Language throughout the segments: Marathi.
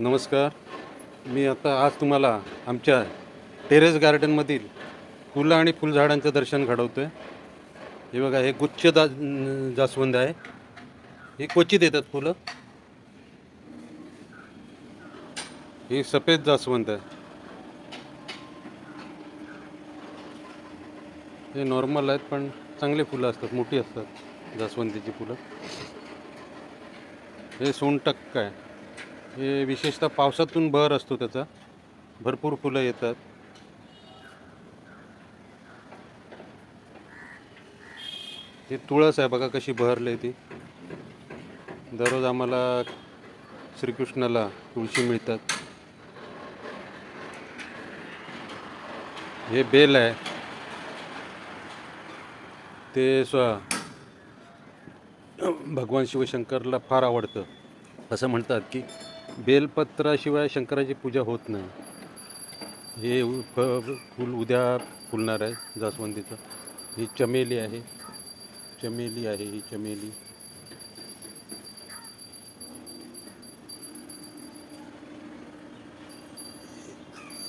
नमस्कार. मी आता आज तुम्हाला आमच्या टेरेस गार्डनमधील फुलं आणि फुलझाडांचं दर्शन घडवतो आहे हे बघा हे गुच्छ दा जास्वंद आहे. हे क्वचित येतात फुलं. हे सफेद जास्वंद आहे. हे नॉर्मल आहेत पण चांगले फुलं असतात मोठी असतात जास्वंदीची फुलं. हे सोनटक्क आहे. हे विशेषतः पावसातून बहर असतो त्याचा. भरपूर फुलं येतात. हे तुळस आहे बघा कशी बहरली ती. दररोज आम्हाला श्रीकृष्णाला तुळशी मिळतात. हे बेल आहे. ते स्व भगवान शिवशंकरला फार आवडतं. असं म्हणतात की बेलपत्राशिवाय शंकराची पूजा होत नाही. हे उ- फ- फूल उद्या फुलणार आहे जास्वंदीचं. ही चमेली आहे. चमेली आहे ही चमेली.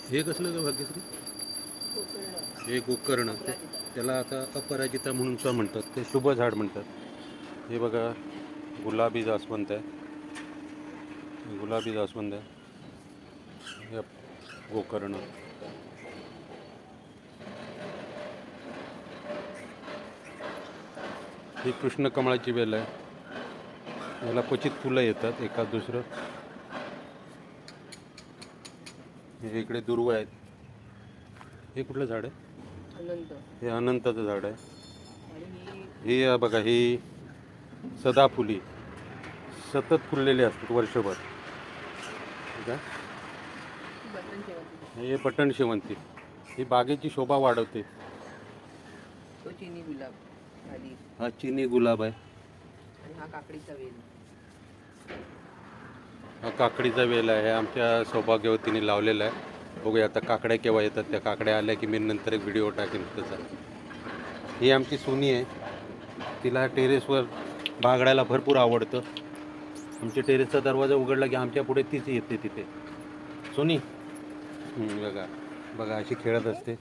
हे कसलं ग भाग्यश्री? हे गोकर्ण. त्याला आता अपराजिता म्हणून सुद्धा म्हणतात. ते शुभ झाड म्हणतात. हे बघा गुलाबी जास्वंत आहे. गुलाबी जास्वंद आहे. हे गोकर्ण. ही कृष्ण कमळाची वेल आहे. याला क्वचित फुलं येतात एखाद दुसरं. हे इकडे दुर्वा आहेत. हे कुठलं झाड आहे? अनंत. हे अनंताचं झाड आहे. ही बघा ही सदाफुली. सतत फुललेले असतात वर्षभर. आहे? बटन शेवंती. हे ही बागेची शोभा वाढवते. तो चिनी गुलाब हा चिनी गुलाब आहे. आणि हा काकडीचा वेल. हा काकडीचा वेल आहे. आमच्या सौभाग्यवतीने लावलेला आहे. बघूया आता काकड्या केव्हा येतात. त्या काकड्या आल्या की मी नंतर एक व्हिडिओ टाकेन त्याचा. ही आमची सोनी आहे. तिला टेरेसवर बागडायला भरपूर आवडतं. आमच्या टेरेसचा दरवाजा उघडला की आमच्या पुढे तीच येते तिथे. सोनी? बघा बघा अशी खेळत असते.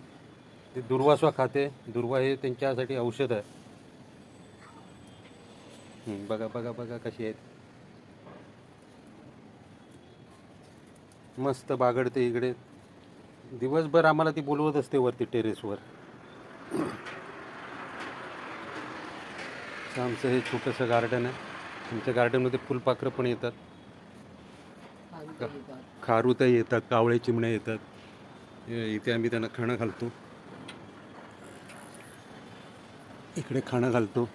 ती दुर्वासवा खाते. दुर्वा हे त्यांच्यासाठी औषध आहे. बघा बघा बघा कशी आहेत. मस्त बागडते इकडे. दिवसभर आम्हाला ती बोलवत असते वरती टेरेसवर आमचं हे छोटंसं गार्डन आहे. आमच्या गार्डनमध्ये फुलपाखरं पण येतात. खारुता येतात खारुताई येतात कावळे चिमण्या येतात. इथे आम्ही त्यांना खाणं घालतो. इकडे खाणं घालतो.